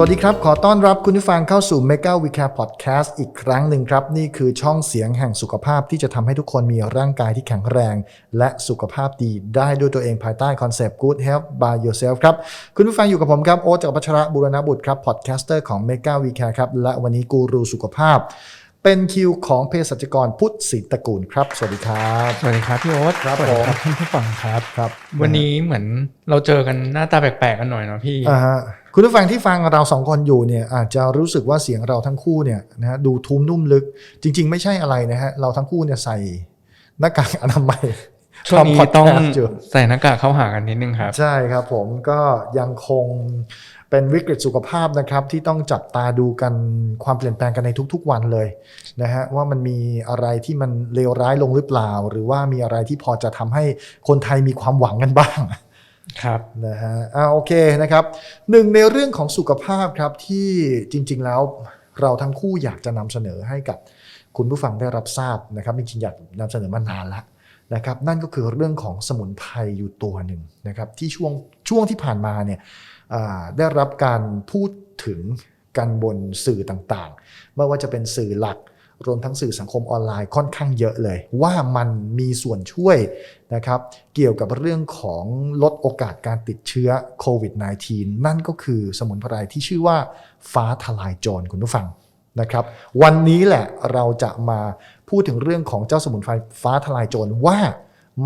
สวัสดีครับ ขอต้อนรับคุณผู้ฟังเข้าสู่ Mega We Care Podcast อีกครั้งหนึ่งครับ นี่คือช่องเสียงแห่งสุขภาพที่จะทำให้ทุกคนมีร่างกายที่แข็งแรง และสุขภาพดีได้ด้วยตัวเองภายใต้คอนเซปต์ Good Health by Yourself ครับ คุณผู้ฟังอยู่กับผมครับ โอ๊ตจากรพัชระบุรณบุตรครับ พอดแคสเตอร์ของ Mega We Care ครับ และวันนี้กูรูสุขภาพ เป็นคิวของเภสัชกรพุทธศรีตระกูลครับ สวัสดีครับ สวัสดีครับพี่โอ๊ตครับสวัสดีผมท่านผู้ฟังครับครับ วันนี้เหมือนเราเจอกันหน้าตาแปลกๆกันหน่อยเนาะพี่อ่าฮะคุณผู้ฟังที่ฟังเราสองคนอยู่เนี่ยอาจจะรู้สึกว่าเสียงเราทั้งคู่เนี่ยนะฮะดูทุ้มนุ่มลึก จริง ๆ ไม่ใช่อะไรนะฮะเราทั้งคู่เนี่ยใส่หน้ากากอนามัยช่วงนี้ทำต้อง podcast ยู่ใส่หน้ากากเข้าหากันนิดนึงครับ ใช่ครับผมก็ยังคง เป็นวิกฤตสุขภาพนะครับที่ต้องจับตาดูกันความเปลี่ยนแปลงกันในทุกๆวันเลยนะฮะว่ามันมีอะไรที่มันเลวร้ายลงหรือเปล่า หรือว่ามีอะไรที่พอจะทำให้คนไทยมีความหวังกันบ้างครับนะฮะอ่าโอเคนะครับหนึ่งในเรื่องของสุขภาพครับที่จริง ๆแล้วเราทั้งคู่อยากจะนำเสนอให้กับคุณผู้ฟังได้รับทราบนะครับจริงๆอยากนำเสนอมานานแล้วนะครับ นั่นก็คือเรื่องของสมุนไพรอยู่ตัวหนึ่งนะครับ ที่ช่วงช่วงที่ผ่านมาเนี่ยอ่า ได้รับการพูดถึงกันบนสื่อต่างๆ ไม่ว่าจะเป็นสื่อหลักรวมทั้งสื่อสังคมออนไลน์ค่อนข้างเยอะเลย ว่ามันมีส่วนช่วยนะครับเกี่ยวกับเรื่องของลดโอกาสการติดเชื้อโควิด -19 นั่นก็คือสมุนไพรที่ชื่อว่าฟ้าทลายโจรคุณผู้ฟังนะครับ วันนี้แหละเราจะมาพูดถึงเรื่องของเจ้าสมุนไพรฟ้าทลายโจรว่า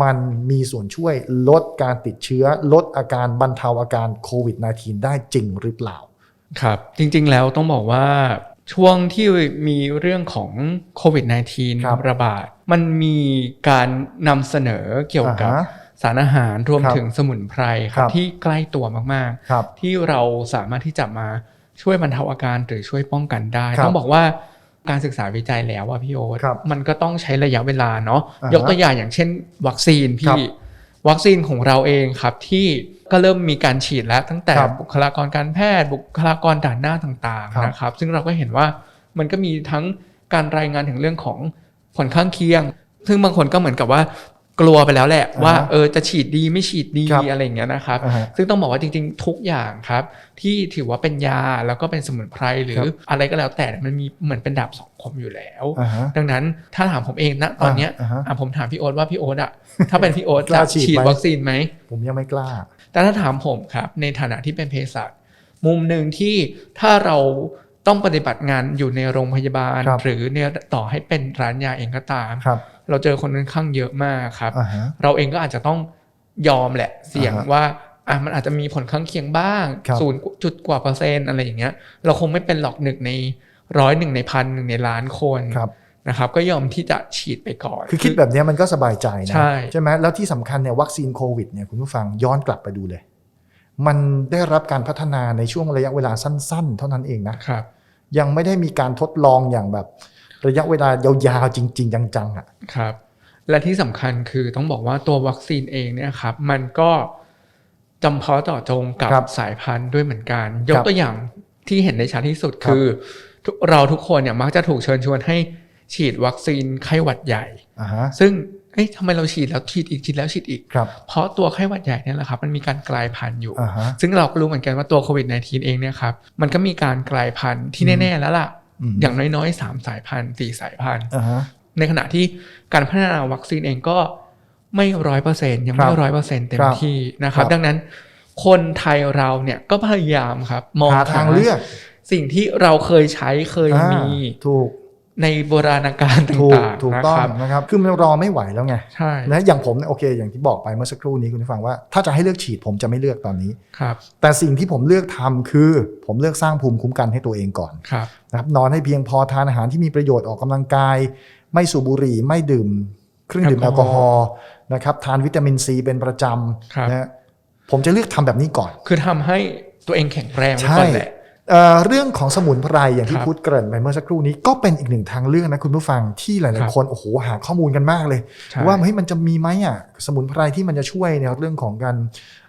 มันมีส่วนช่วยลดการติดเชื้อ ลดอาการบรรเทาอาการโควิด -19 ได้จริงหรือเปล่า ครับ จริงๆแล้วต้องบอกว่าช่วงที่มีเรื่องของโควิดครับ -19 ระบาด มันมีการนำเสนอเกี่ยวกับอ่าฮะสารอาหารรวมครับถึงสมุนไพรคครัรับบที่ใกล้ตัวมากครับๆที่เราสามารถที่จะมาช่วยบรรเทาอาการหรือช่วยป้องกันได้ครับต้องบอกว่า การศึกษาวิจัยแล้วว่าพี่โอ๊ตครับมันก็ต้องใช้ระยะเวลาเนาะอ่าฮะยกตัวอย่างอย่างเช่น วัคซีนครัพี่บวัคซีนของเราเองครับที่ก็เริ่มมีการฉีดแล้วตั้งแต่ครับบุคลากรการแพทย์ บุคลากรด่านหน้าต่างครับๆนะครับ ซึ่งเราก็เห็นว่ามันก็มีทั้งการรายงานถึงเรื่องของผลข้างเคียง ซึ่งบางคนก็เหมือนกับว่า กลัวไปแล้วแหละอ่าฮะว่าเออจะฉีดดีไม่ฉีดดีครับอะไรอย่างเงี้ยนะครับอ่าฮะซึ่งต้องบอกว่าจริงๆ ทุกอย่างครับ ที่ถือว่าเป็นยาแล้วก็เป็นสมุนไพรหรืครัอบอะไรก็แล้วแต่มันมีเหมือนเป็นดาบสองคมอยู่แล้วอ่าฮะดังนั้นถ้าถามผมเองนะตอนเนี้ยอ่าฮะอะผมถามพี่โอ๊ตว่าพี่โอ๊ตอะถ้าเป็นพี่โอ๊ตกจะล้าฉีดฉีดไหมวัคซีนไหมผมยังไม่กล้า แต่ถ้าถามผมครับในฐานะที่เป็นเภสัชมุมหนึ่งที่ถ้าเราต้องปฏิบัติงานอยู่ในโรงพยาบาลครับหรือเนี่ยต่อให้เป็นร้านยาเองก็ตามครับ เราเจอคนค่อนข้างเยอะมากครับอ่าฮะเราเองก็อาจจะต้องยอมแหละเสี่ยงอ่าฮะว่าอะมันอาจจะมีผลข้างเคียงบ้างครับศูนย์จุดกว่าเปอร์เซ็นต์อะไรอย่างเงี้ย เราคงไม่เป็นหรอกหนึ่งในร้อยหนึ่งในพันหนึ่งในล้านคนครับนะครับก็ยอมที่จะฉีดไปก่อน คือคิดแบบเนี้ยมันก็สบายใจนะใช่ใช่ไหมแล้วที่สำคัญเนี่ยวัคซีนโควิดเนี่ยคุณผู้ฟังย้อนกลับไปดูเลย มันได้รับการพัฒนาในช่วงระยะเวลาสั้น ๆ เท่านั้นเองนะครับยังไม่ได้มีการทดลองอย่างแบบ ระยะเวลายาวๆจริง ๆ จังๆอะครับ และที่สำคัญคือต้องบอกว่าตัววัคซีนเองเนี่ยครับมันก็จำเพาะเจาะจงกับครับสายพันธุ์ด้วยเหมือนกันยคกรับตัวอย่างที่เห็นได้ชัดที่สุดครับคือทุกเราทุกคนเนี่ยมักจะถูกเชิญชวนให้ฉีดวัคซีนไข้หวัดใหญ่อ่าฮะซึ่งเอ้ยทำไมเราฉีดแล้วฉีดอีกฉีดแล้วฉีดอีกครับเพราะตัวไข้หวัดใหญ่เนี่ยแหละครับมันมีการกลายพันธุ์อยู่อ่าฮะซึ่งเราก็รู้เหมือนกันว่าตัวโควิด -19 เองเนี่ยครับมันก็มีการกลายพันธุ์ที่แน่ ๆ แล้วล่ะ อืมอย่างน้อยๆสามสายพันธุ์สี่สายพันธุ์อ่าฮะในขณะที่การพัฒนาวัคซีนเองก็ไม่ร้อยเปอร์เซ็นยังครัไม่บร้อยเปอร์เซ็นเต็คมรับที่นะครับครับ ดังนั้นคนไทยเราเนี่ยก็พยายามครับ มองหาทางเลือก สิ่งที่เราเคยใช้เคยมีอ่าถูก ในโบราณกาลตถูก่างถูกๆนะต้องครับนะครับคือมันรอไม่ไหวแล้วไงใช่นะอย่างผมเนี่ยโอเคอย่างที่บอกไปเมื่อสักครู่นี้คุณผู้ฟังว่าถ้าจะให้เลือกฉีดผมจะไม่เลือกตอนนี้ครับแต่สิ่งที่ผมเลือกทำคือ ผมเลือกสร้างภูมิคุ้มกันให้ตัวเองก่อนครับนะครับนอนให้เพียงพอทานอาหารที่มีประโยชน์ออกกำลังกาย ไม่สูบบุหรี่ไม่ดื่มเครื่องดื่มแอแอลลกกออฮฮออล์ล์นะครับทานวิตามินซีเป็นประจครับำนะฮะผมจะเลือกทำแบบนี้ก่อน คือทำให้ตัวเองแข็งแรงไว้ใช่ก่อนแหละ เอ่อเรื่องของสมุนไพรอย่างที่ครับพูดเกริ่นไปเมื่อสักครู่นี้ก็เป็นอีกหนึ่งทางเลือกนะคุณผู้ฟังที่หคลารัยบๆคนโอ้โหหาข้อมูลกันมากเลยใช่ว่าเฮ้ยมันจะมีไหมอะสมุนไพรที่มันจะช่วยในเรื่องของการ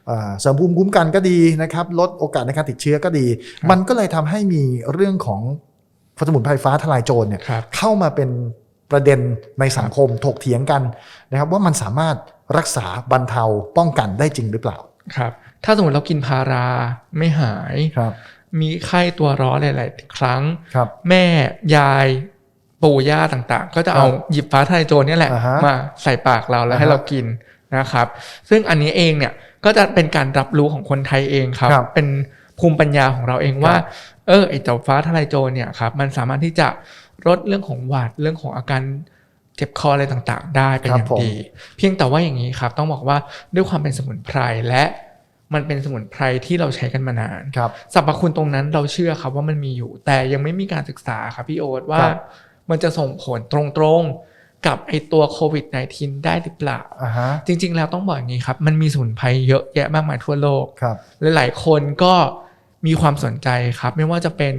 เอ่อเสริมภูมิคุ้มกันก็ดีนะครับลดโอกาสในการติดเชื้อก็ดี มันก็เลยทำให้มีเรื่องของสมุนไพรฟ้าทลายโจรเนี่ยครับเข้ามาเป็นประเด็นในสังคมถกเถียงกันนะครับว่ามันสามารถรักษาบรรเทาป้องกันได้จริงหรือเปล่าครับถ้าสมมติเรากินพาราไม่หายครับ มีไข้ตัวร้อนหลาย ๆ ครั้งครับ แม่ยายปู่ย่าต่างๆ ก็จะเอาหยิบฟ้าทะลายโจรเนี่ยแหละ อ่าฮะมาใส่ปากเราแล้วอ่าฮะให้เรากินนะครับ ซึ่งอันนี้เองเนี่ยก็จะเป็นการรับรู้ของคนไทยเองครับ ครับเป็นภูมิปัญญาของเราเองว่าครับเออไอเจ้าฟ้าทะลายโจรเนี่ยครับมันสามารถที่จะลดเรื่องของหวัดเรื่องของอาการเจ็บคออะไรต่างๆ ได้เป็นอย่างครับผม ดี เพียงแต่ว่าอย่างนี้ครับ ต้องบอกว่าด้วยความเป็นสมุนไพรและ มันเป็นสมุนไพรที่เราใช้กันมานานครับสรรพคุณตรงนั้นเราเชื่อครับว่ามันมีอยู่ แต่ยังไม่มีการศึกษาครับพี่โอ๊ตว่าครับมันจะส่งผลตรงๆกับไอตัวโควิด -19 ได้หรือเปล่าอ่าฮะจริง ๆ แล้วต้องบอกอย่างนี้ครับ มันมีสมุนไพรเยอะแยะมากมายทั่วโลกครับหลายๆคนก็มีความสนใจครับ ไม่ว่าจะเป็น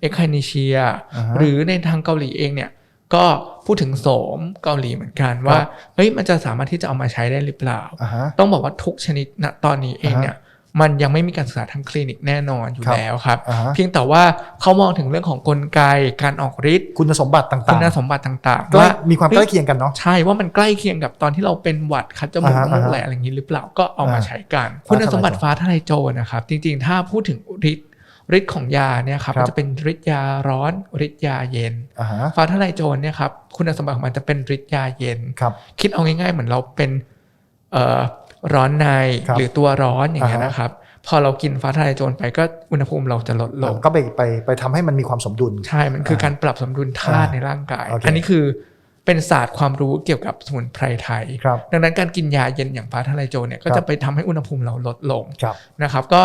เอ็กไคนิเชียอ่าฮะหรือในทางเกาหลีเองเนี่ย ก็พูดถึงโสมเกาหลีเหมือนกันว่าเฮ้ยมันจะสามารถที่จะเอามาใช้ได้หรือเปล่าอ่าฮะต้องบอกว่าทุกชนิดณตอนนี้เองเนี่ยมันยังไม่มีการศึกษาทางคลินิกแน่นอนอยู่ครับแล้วครับอ่าฮะเพียงแต่ว่าเขามองถึงเรื่องของกลไกการออกฤทธิ์คุณสมบัติต่างๆคุณสมบัติต่างใกๆล้ว่ามีความใกล้เคียงกันเนาะใช่ว่ามันใกล้เคียงกับตอนที่เราเป็นหวัดคัดจมูกอ่าฮะน้ำมูกอ่าฮะไหลอะไรอย่างนี้หรือเปล่าก็เอามาอ่าใช้กันฟ้าคุณสมบัติทลายโจรฟ้าทลายโจรนะครับ จริงๆ ถ้าพูดถึงฤทธิ์ ฤทธิ์ของยาเนี่ยครับครับก็จะเป็นฤทธิ์ยาร้อนฤทธิ์ยาเย็นอ่าฮะฟ้าทลายโจรเนี่ยครับคุณสมบัติของมันจะเป็นฤทธิ์ยาเย็นครับคิดเอาง่ายๆ เหมือนเราเป็นเอ่อร้อนในครับหรือตัวร้อนอย่างเงี้ยอ่าฮะนะครับ พอเรากินฟ้าทลายโจรไปก็อุณหภูมิเราจะลดลงก็ไปไปไปทำให้มันมีความสมดุล ใช่มันคือการปรับสมดุลธาตุอ่าในร่างกายโอเคอันนี้คือเป็นศาสตร์ความรู้เกี่ยวกับสมุนไพรไทยครับดังนั้นการกินยาเย็นอย่างฟ้าทลายโจรเนี่ยก็ครัจะบไปทำให้อุณหภูมิเราลดลงครับนะครับ ก็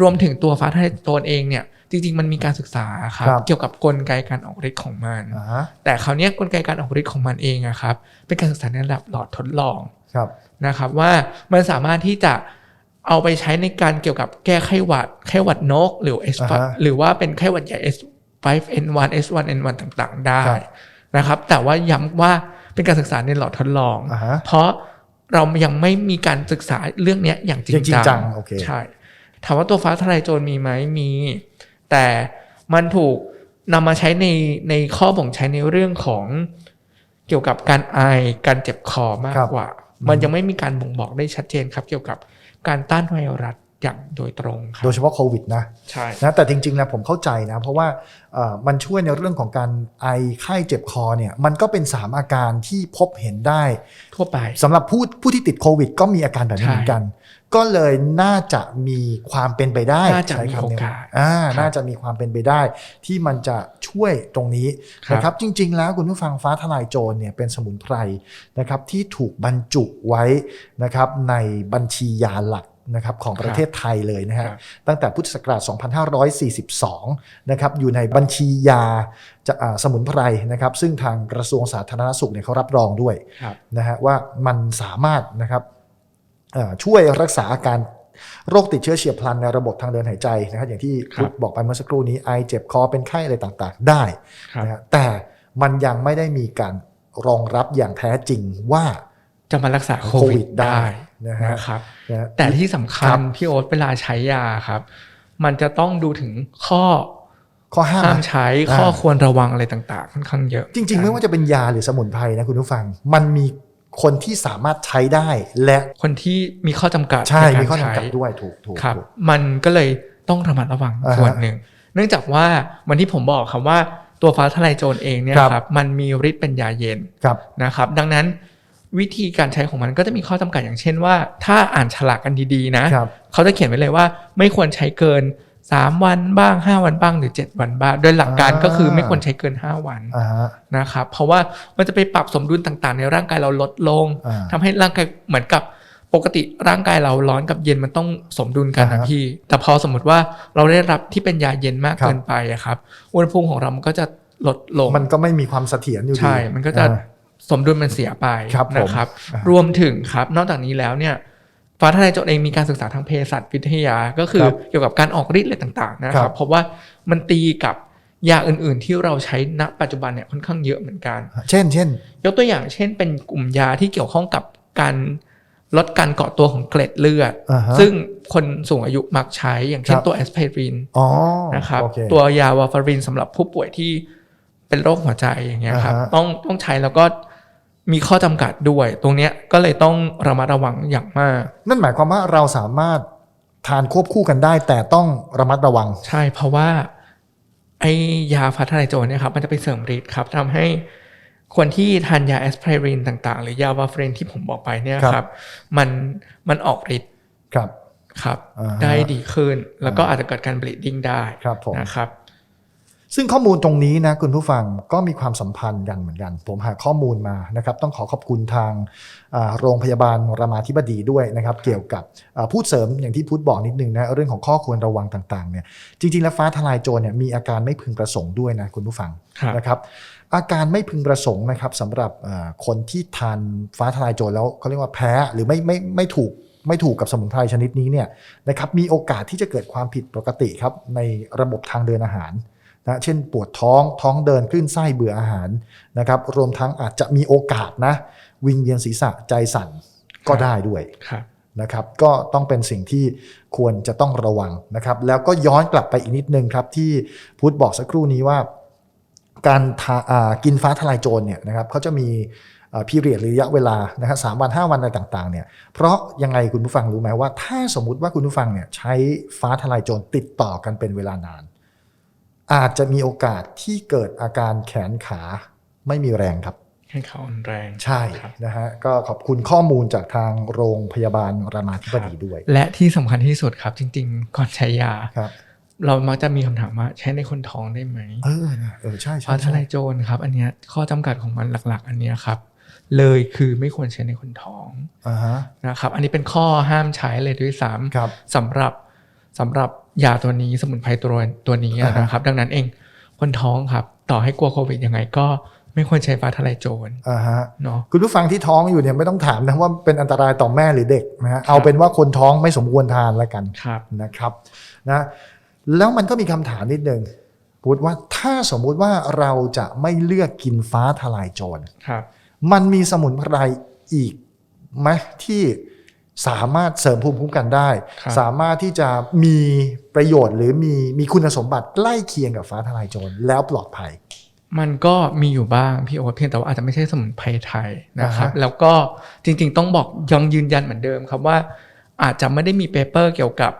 รวมถึงตัวฟ้าทลายโจรเองเนี่ยจริงๆ มันมีการศึกษาครับครับเกี่ยวกับกลไกการออกฤทธิ์ของมันอ่าฮะแต่คราวเนี้ยกลไกการออกฤทธิ์ของมันเองอะครับเป็นการศึกษาในระดับหลอดทดลองครับนะครับว่ามันสามารถที่จะเอาไปใช้ในการเกี่ยวกับแก้ไข้หวัดไข้หวัดนก หรือ S อ่าฮะหรือว่าเป็นไข้หวัดใหญ่ S5N1 S1N1 ต่างๆ ได้ครับนะครับ แต่ว่าย้ำว่าเป็นการศึกษาในหลอดทดลองอ่าฮะเพราะเรายังไม่มีการศึกษาเรื่องเนี้ยอย่างจริอย่างงจริงจัจังงโอเคใช่ ถามว่าตัวฟ้าทลายโจรมีไหมมี แต่มันถูกนำมาใช้ในในข้อบ่งใช้ในเรื่องของเกี่ยวกับการไอการเจ็บคอมากครับกว่า มันยังไม่มีการบ่งบอกได้ชัดเจนครับ เกี่ยวกับการต้านไวรัสอย่างโดยตรงครัโดบยเฉพาะโควิดนะใช่นะแต่จริงๆแล้วผมเข้าใจนะ เพราะว่าเอ่อมันช่วยในเรื่องของการไอไข้เจ็บคอเนี่ยมันก็เป็น 3 อาการที่พบเห็นได้ทั่วไปสำหรับผู้ผู้ที่ติดโควิด ก็มีอาการแบบนี้ใช่เหมือนกัน ก็เลยน่าจะมีความเป็นไปได้น่าจะใช้มีคำโอนี้กาสอ่าครับน่าจะมีความเป็นไปได้ ที่มันจะช่วยตรงนี้ครับนะครับจริง ๆ แล้วคุณผู้ฟังฟ้าทลายโจรเนี่ยเป็นสมุนไพรนะครับที่ถูกบรรจุไว้นะครับในบัญชียาหลักนะครับของประเทศไทยเลยนะคฮะรับตั้งแต่พุทธศักราช 2542 นะครับอยู่ในบัญชียาจะอ่าสมุนไพรนะครับ ซึ่งทางกระทรวงสาธารณสุขเนี่ยเขารับรองด้วยครับนะฮะว่ามันสามารถนะครับเอ่อ ช่วยรักษาอาการโรคติดเชื้อเฉียบพลันในระบบทางเดินหายใจนะครับอย่างที่ครับพุทธบอกไปเมื่อสักครู่นี้ไอเจ็บคอเป็นไข้อะไรต่างๆ ได้ครับนะฮะแต่มันยังไม่ได้มีการรองรับอย่างแท้จริงว่าจะมารักษาโคโควิวิดดได้ได้นะฮะนะครับนะฮะแต่ที่สำคัครัญบพี่โอ๊ตเวลาใช้ยาครับ มันจะต้องดูถึงข้อข้อห้ามห้ามนะใช้อ่าข้อควรระวังอะไรต่าง ๆ ค่อนข้างเยอะ จริง ๆ ไม่ว่าจะเป็นยาหรือสมุนไพรนะคุณผู้ฟัง มันมี คนที่สามารถใช้ได้และคนที่มีข้อจำกัดใช่ในการมีข้อจำกัดใช้ด้วยถูกถูกครับถูกมันก็เลยต้องระมัดระวังอ่าฮะส่วนหนึ่ง เนื่องจากว่าวันที่ผมบอกครับว่าตัวฟ้าทลายโจรเองเนี่ยครับครับมันมีฤทธิ์เป็นยาเย็นครับนะครับ ดังนั้นวิธีการใช้ของมันก็จะมีข้อจำกัดอย่างเช่นว่า ถ้าอ่านฉลากกันดีๆนะครับเขาจะเขียนไว้เลยว่าไม่ควรใช้เกิน 3 วันบ้าง 5 วันบ้างหรือ 7 วันบ้าง โดยหลักการก็คือไม่ควรใช้เกิน 5 วันอ่าฮะนะครับเพราะว่ามันจะไปปรับสมดุลต่างๆ ในร่างกายเราลดลงอ่าทำให้ร่างกายเหมือนกับปกติร่างกายเราร้อนกับเย็นมันต้องสมดุลกันอ่านะฮะพี่ แต่พอสมมติว่าเราได้รับที่เป็นยาเย็นมากครับเกินไปอะครับอุณหภูมิของเรามันก็จะลดลง มันก็ไม่มีความเสถียรอยู่ดีใช่ มันก็จะอ่าสมดุลมันเสียไปครับผมนะครับอ่ารวมถึงครับ นอกจากนี้แล้วเนี่ย ฟ้าทลายโจรเองมีการศึกษาทางเภสัชวิทยาก็คือครับเกี่ยวกับการออกฤทธิ์อะไรต่างๆนะคครัรับบเพราะว่ามันตีกับยาอื่นๆที่เราใช้ณปัจจุบันเนี่ยค่อนข้างเยอะเหมือนกัน เช่น เช่น ยกตัวอย่างเช่นเป็นกลุ่มยาที่เกี่ยวข้องกับการลดการเกาะตัวของเกล็ดเลือดอ่าฮะซึ่งคนสูงอายุมักใช้อย่างเช่นครับตัวแอสไพรินอ๋อนะครับโอเคตัวยาวาฟารินสำหรับผู้ป่วยที่เป็นโรคหัวใจอย่างเงี้ยครับอ่าฮะต้องต้องใช้แล้วก็ มีข้อจำกัดด้วย ตรงเนี้ยก็เลยต้องระมัดระวังอย่างมาก นั่นหมายความว่าเราสามารถทานควบคู่กันได้ แต่ต้องระมัดระวัง ใช่เพราะว่าไอยาฟ้าทลายโจรเนี่ยครับมันจะไปเสริมฤทธิ์ครับทำให้คนที่ทานยาแอสไพรินต่าง ๆ หรือยาวาเฟรนที่ผมบอกไปเนี่ยครับครับ มันมันออกฤทธิ์ครับครับอ่าฮะได้ดีขึ้น แล้วก็อาจจะเกิดการ bleeding ได้ครับผมนะครับ ซึ่งข้อมูลตรงนี้นะคุณผู้ฟังก็มีความสัมพันธ์กันเหมือนกัน ผมหาข้อมูลมานะครับ ต้องขอขอบคุณทางอ่าโรงพยาบาลรามาธิบดีด้วยนะครับ เกี่ยวกับอ่าพูดเสริมอย่างที่พูดบอกนิดนึงนะเรื่องของข้อควรระวังต่างๆเนี่ยจริงๆแล้วฟ้าทลายโจรเนี่ยมีอาการไม่พึงประสงค์ด้วยนะคุณผู้ฟังครับนะครับอาการไม่พึงประสงค์นะครับสำหรับอ่าคนที่ทานฟ้าทลายโจรแล้วเขาเรียกว่าแพ้หรือไม่ไม่ไม่ถูกไม่ถูกกับสมุนไพรชนิดนี้เนี่ยนะครับมีโอกาสที่จะเกิดความผิดปกติครับในระบบทางเดินอาหาร นะเช่นปวดท้องท้องเดินคลื่นไส้เบื่ออาหารนะครับรวมทั้งอาจจะมีโอกาสนะวิงเวียนศีรษะใจสั่นก็ได้ด้วยครับนะครับก็ต้องเป็นสิ่งที่ควรจะต้องระวังนะครับ แล้วก็ย้อนกลับไปอีกนิดนึงครับที่พุทธบอกสักครู่นี้ว่า การทาอ่ากินฟ้าทลายโจรเนี่ยนะครับเขาจะมีพีเรียดระยะเวลานะฮะสามวัน 5 วันอะไรต่างๆเนี่ยเพราะยังไงคุณผู้ฟังรู้ไหมว่า ถ้าสมมุติว่าคุณผู้ฟังเนี่ยใช้ฟ้าทลายโจรติดต่อกันเป็นเวลานาน อาจจะมีโอกาสที่เกิดอาการแขนขาไม่มีแรงครับให้เขาอ่อนแรงใช่ครับนะฮะก็ขอบคุณข้อมูลจากทางโรงพยาบาลรามาธิบดีด้วย และที่สำคัญที่สุดครับจริง ๆ ก่อนใช้ยาครับเรามักจะมีคำถามว่าใช้ในคนท้องได้ไหมเออนะเออใช่ใช่ฟ้าทใช่ลายโจรครับ อันเนี้ยข้อจำกัดของมันหลัก ๆ อันเนี้ยครับ เลยคือไม่ควรใช้ในคนท้องอ่าฮะนะครับ อันนี้เป็นข้อห้ามใช้เลยด้วยซ้ครับำสำหรับสำหรับ ยาตัวนี้สมุนไพรตัวตัวนี้อ่าฮะนะครับ ดังนั้นเองคนท้องครับ ต่อให้กลัวโควิดยังไงก็ไม่ควรใช้ฟ้าทลายโจรอ่าฮะเนาะคุณผู้ฟังที่ท้องอยู่เนี่ยไม่ต้องถามนะว่าเป็นอันตรายต่อแม่หรือเด็กนะฮะเอาเป็นว่าคนท้องไม่สมควรทานแล้วกันครับนะครับนะแล้วมันก็มีคำถามนิดนึงพูดว่าถ้าสมมุติว่าเราจะไม่เลือกกินฟ้าทลายโจรครับ มันมีสมุนไพรอีกไหมที่ สามารถเสริมภูมิคุ้มกันได้ครับสามารถที่จะมีประโยชน์หรือมีมีคุณสมบัติใกล้เคียงกับฟ้าทลายโจรแล้วปลอดภัย มันก็มีอยู่บ้างพี่โอ๊ตเพียงแต่ว่าอาจจะไม่ใช่สมุนไพรไทยนะครับอ่าฮะแล้วก็จริงๆ ต้องบอกยังยืนยันเหมือนเดิมครับว่า อาจจะไม่ได้มีเปเปอร์เกี่ยวกับ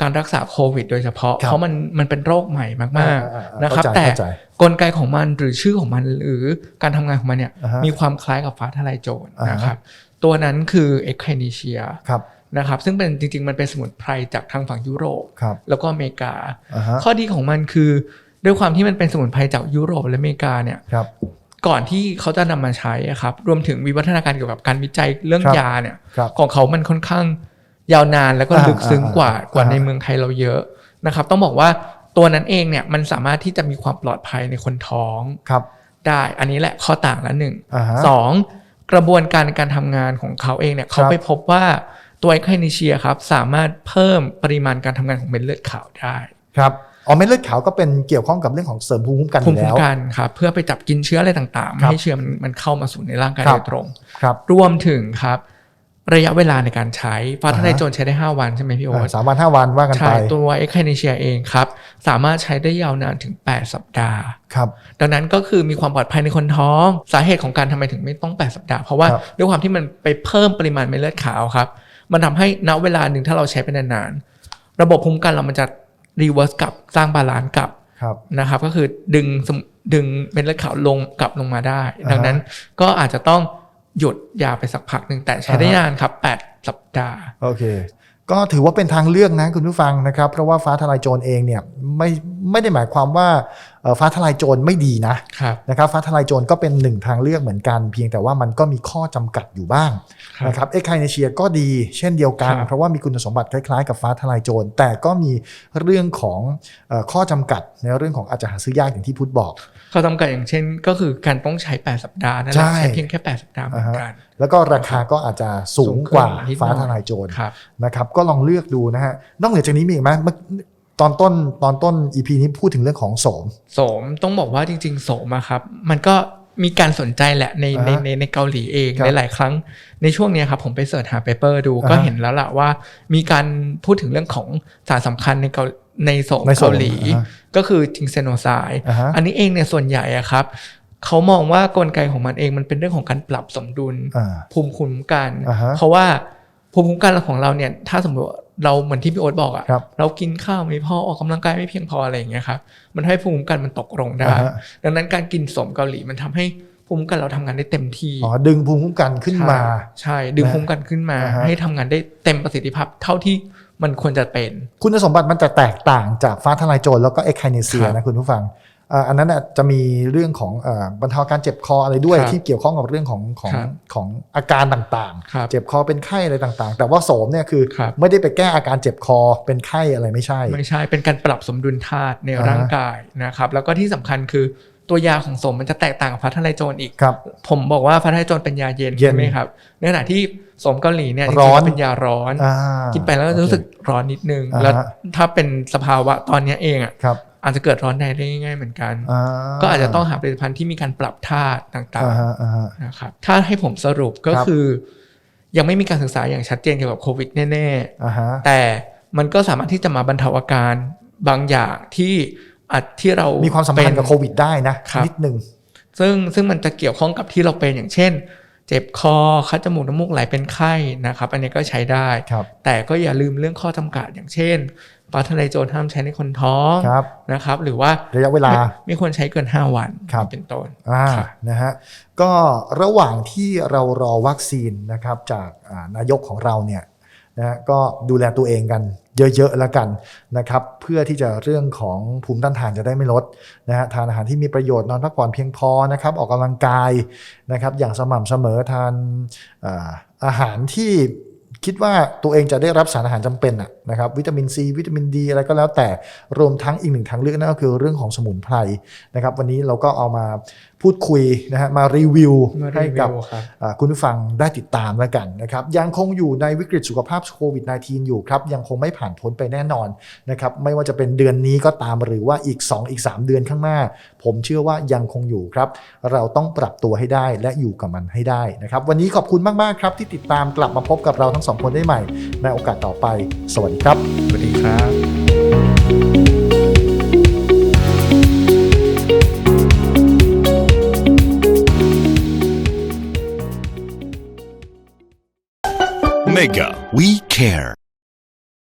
การรักษาโควิด โดยเฉพาะครับเพราะมันมันเป็นโรคใหม่มากอ่าอ่าๆอ่านะครับเข้าใจแต่เข้าใจกลไกของมันหรือชื่อของมันหรือการทำงานของมันเนี่ยอ่าฮะมีความคล้ายกับฟ้าทลายโจรอ่าฮะนะครับ ตัวนั้นคือเอ็กไคนิเชียครับนะครับซึ่งเป็นจริง ๆ มันเป็นสมุนไพรจากทางฝั่งยุโรปครับแล้วก็อเมริกาอ่าฮะข้อดีของมันคือ ด้วยความที่มันเป็นสมุนไพรจากยุโรปและอเมริกาเนี่ยครับก่อนที่เขาจะนำมาใช้อะครับรวมถึงวิวัฒนาการเกี่ยวกับการวิจัยเรื่องครับยาเนี่ยครับของเขามันค่อนข้างยาวนานแล้วก็อ่าลึกซึ้งกว่าอ่ากว่าอ่าในเมืองไทยเราเยอะนะครับ ต้องบอกว่าตัวนั้นเองเนี่ยมันสามารถที่จะมีความปลอดภัยในคนท้องครับได้ อันนี้แหละข้อต่างละหนึ่งอ่าฮะสอง กระบวนการในการทำงานของเขาเองเนี่ยเขาครับไปพบว่าตัวไอคเนเชียครับสามารถเพิ่มปริมาณการทำงานของเม็ดเลือดขาวได้ครับอ๋อเม็ดเลือดขาวก็เป็นเกี่ยวข้องกับเรื่องของเสริมภูมิคุ้มกันอภูมิยู่คุ้แล้วมกันครับเพื่อไปจับกินเชื้ออะไรต่างๆครัไม่บให้เชื้อมันมันเข้ามาสู่ในร่างกายครับโดยตรงครับรวมถึงครับ ระยะเวลาในการใช้ฟ้าทะเลอ่าฮะโจรใช้ได้ 5 วันใช่ไหมพี่โอ๊อ่าตสามวันห้าวันว่ากันใช่ไปตัวเอ็กไคเนเชียเองครับ สามารถใช้ได้ยาวนานถึง 8 สัปดาห์ครับดังนั้นก็คือมีความปลอดภัยในคนท้อง สาเหตุของการทำไมถึงไม่ต้อง 8 สัปดาห์ เพราะว่าครับด้วยความที่มันไปเพิ่มปริมาณเม็ดเลือดขาวครับ มันทำให้ณเวลาหนึ่งถ้าเราใช้ไปนานๆระบบภูมิคุ้มกันเรามันจะรีเวิร์สกลับสร้างบาลานซ์กลับครับนะครับก็คือดึงสมดึงเม็ดเลือดขาวลงกลับลงมาได้อ่าฮะดังนั้นก็อาจจะต้อง หยุดยาไปสักพักหนึ่งแต่ใช้ได้อ่าฮะนานครับ 8 สัปดาห์โอเค ก็ถือว่าเป็นทางเลือกนะคุณผู้ฟังนะครับ เพราะว่าฟ้าทลายโจรเองเนี่ยไม่ไม่ได้หมายความว่าเอ่อ ฟ้าทลายโจรไม่ดีนะครับนะครับฟ้าทลายโจรก็เป็นหนึ่งทางเลือกเหมือนกัน เพียงแต่ว่ามันก็มีข้อจำกัดอยู่บ้างครับนะครับเอ็กไคเนเชียก็ดีเช่นเดียวกันครับเพราะว่ามีคุณสมบัติคล้ายๆ กับฟ้าทลายโจรแต่ก็มีเรื่องของเอ่อข้อจำกัดในเรื่องของอาจจะหาซื้อยากอย่างที่พุทธบอกเขาจำกัดอย่างเช่น ก็คือการต้องใช้ 8 สัปดาห์นั่นแหใช่ละใช้เพียงแค่ 8 สัปดาห์เหมือนกันแล้วก็ราคาก็อาจจะสูงกว่าสูงขึ้นนิดหน่อยฟ้าทลายโจรครับนะครับก็ลองเลือกดูนะฮะนอกเหนือจากนี้มีอีกไหมเมื่อ ตอนต้นตอนต้น EP นี้พูดถึงเรื่องของโสม โสมต้องบอกว่าจริง ๆ โสมอะครับ มันก็มีการสนใจแหละในในอ่าฮะในในเกาหลีเองครับหลายๆครั้งในช่วงเนี้ยครับผมไปเสิร์ชหาเปเปอร์ดูอ่าฮะก็เห็นแล้วล่ะว่า มีการพูดถึงเรื่องของสารสำคัญในเกาในโสมในโสมเกาหลีอ่าฮะก็คือทิงเซโนไซด์อ่าฮะอันนี้เองเนี่ยส่วนใหญ่อะครับเขามองว่ากลไกของมันเองมันเป็นเรื่องของการปรับสมดุลอ่าภูมิคุ้มกันอ่าฮะเพราะว่า ภูมิคุ้มกันของเราเนี่ยถ้าสมมติว่าเราเหมือนที่พี่โอ๊ตบอกอะครับเรากินข้าวไม่พอออกกำลังกายไม่เพียงพออะไรอย่างเงี้ยครับมันทำให้ภูมิคุ้มกันมันตกลงได้อ่าฮะดังนั้นการกินสมเกาหลีมันทำให้ภูมิคุ้มกันเราทำงานได้เต็มที่อ๋อดึงภูมิคุ้มกันขึ้นมา ใช่ใช่ดึงภูมิคุ้มกันขึ้นมาอ่าฮะให้ทำงานได้เต็มประสิทธิภาพเท่าที่มันควรจะเป็น คุณสมบัติมันจะแตกต่างจากฟ้าทลายโจรแล้วก็เอ็กไคเนเซียครับนะคุณผู้ฟัง อ่าอันนั้นน่ะจะมีเรื่องของเอ่อบรรเทาอาการเจ็บคออะไรด้วยครับที่เกี่ยวข้องกับเรื่องของของครับของอาการต่างครับๆเจ็บคอเป็นไข้อะไรต่างๆ แต่ว่าโสมเนี่ยคือครับไม่ได้ไปแก้อาการเจ็บคอเป็นไข้อะไรไม่ใช่ ไม่ใช่เป็นการปรับสมดุลธาตุในอ่าฮะร่างกายนะครับแล้วก็ที่สำคัญคือตัวยาของสมมันจะแตกต่างกับฟ้าทะลายโจรอีกครับผมบอกว่าฟ้าทะลายโจรเป็นยาเย็นเย็นใช่ไหมครับในขณะที่สมเกาหลีเนี่ยจร้ริงๆอนแล้วเป็นยาร้อนอ่ากินไปแล้วก็จะรู้สึกร้อนนิดนึงอ่าฮะแล้วถ้าเป็นสภาวะตอนเนี้ยเองอะครับ อาจจะเกิดร้อนในได้ง่ายๆเหมือนกันอ่าก็อาจจะต้องหาผลิตภัณฑ์ที่มีการปรับธาตุต่างอ่าฮะอ่าฮะๆนะครับถ้าให้ผมสรุปก็ครับคือ ยังไม่มีการศึกษาอย่างชัดเจนเกี่ยวกับโควิดแน่อ่าฮะๆแต่มันก็สามารถที่จะมาบรรเทาอาการบางอย่างที่อาจที่เรามีความสัมพันธ์กับเป็โควิดได้นะครับนิดหนึ่งซึ่งซึ่งมันจะเกี่ยวข้องกับที่เราเป็นอย่างเช่น เจ็บคอคัดจมูกน้ำมูกไหลเป็นไข้นะครับ อันนี้ก็ใช้ได้ครับแต่ก็อย่าลืมเรื่องข้อจำกัดอย่างเช่น ปลาทะเลโจรห้ามใช้ในคนท้องครับนะครับ หรือว่าระยะเวลาไม่ไม่ควรใช้เกิน 5 วันครับเป็นต้นอ่าครับนะฮะก็ระหว่างที่เรารอวัคซีนนะครับจากอ่านายกของเราเนี่ยนะฮะก็ดูแลตัวเองกันเยอะๆแล้วกันนะครับ เพื่อที่จะเรื่องของภูมิต้านทานจะได้ไม่ลดนะฮะทานอาหารที่มีประโยชน์นอนพักผ่อนเพียงพอนะครับ ออกกำลังกายนะครับ อย่างสม่ำเสมอทานอ่าอาหารที่ คิดว่าตัวเองจะได้รับสารอาหารจำเป็นอะนะครับวิตามินซีวิตามินดีอะไรก็แล้วแต่รวมทั้งอีกหนึ่งทางเลือกนั่นก็คือเรื่องของสมุนไพรนะครับวันนี้เราก็เอามาพูดคุยนะฮะมารีวิวมารีวิวให้กับครับอ่าคุณผู้ฟังได้ติดตามแล้วกันนะครับยังคงอยู่ในวิกฤตสุขภาพโควิด -19 อยู่ครับ ยังคงไม่ผ่านพ้นไปแน่นอนนะครับไม่ว่าจะเป็นเดือนนี้ก็ตามหรือว่าอีก 2 อีก 3 เดือนข้างหน้า ผมเชื่อว่ายังคงอยู่ครับ เราต้องปรับตัวให้ได้และอยู่กับมันให้ได้นะครับ วันนี้ขอบคุณมาก ๆ ครับ ที่ติดตามกลับมาพบกับเราทั้งสองคนได้ใหม่ ในโอกาสต่อไป สวัสดีครับ สวัสดีครับ Mega, we care.